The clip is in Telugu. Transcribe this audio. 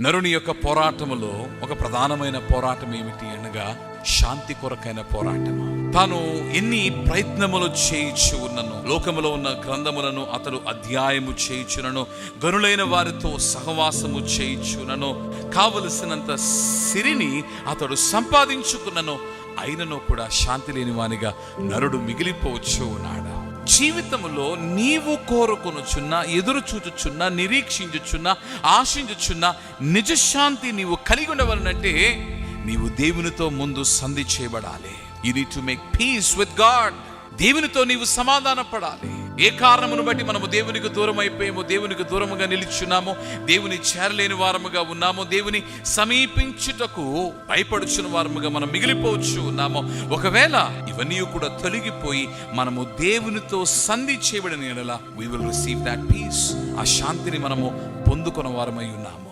నరుని యొక్క పోరాటములో ఒక ప్రధానమైన పోరాటం ఏమిటి అనగా శాంతి కొరకైన పోరాటం. తాను ఎన్ని ప్రయత్నములు చేయించు ఉన్నను లోకములో ఉన్న గ్రంథములను అతడు అధ్యాయము చేయించునను గనులైన వారితో సహవాసము చేయించునను కావలసినంత సిరిని అతడు సంపాదించుకున్నను అయినను కూడా శాంతి లేని వానిగా నరుడు మిగిలిపోవచ్చు ఉన్నాడా జీవితంలో నీవు కోరుకొనుచున్న ఎదురు చూచుచున్న నిరీక్షించుచున్న ఆశించుచున్న నిజశాంతి నీవు కలిగి ఉండవలనంటే నీవు దేవునితో ముందు సంధి చేయబడాలి. You need to make peace with God దేవునితో నీవు సమాధాన పడాలి ఏ కారణమును బట్టి మనము దేవునికి దూరం అయిపోయామో దేవునికి దూరముగా నిలిచున్నామో దేవుని చేరలేని వారముగా ఉన్నామో దేవుని సమీపించుటకు భయపడుచున్న వారముగా మనం మిగిలిపోవచ్చు ఉన్నామో ఒకవేళ ఇవన్నీ కూడా తొలగిపోయి మనము దేవునితో సంధి చేయబడిన ఎడల we will receive that peace ఆ శాంతిని మనము పొందుకున్న వారమై ఉన్నాము.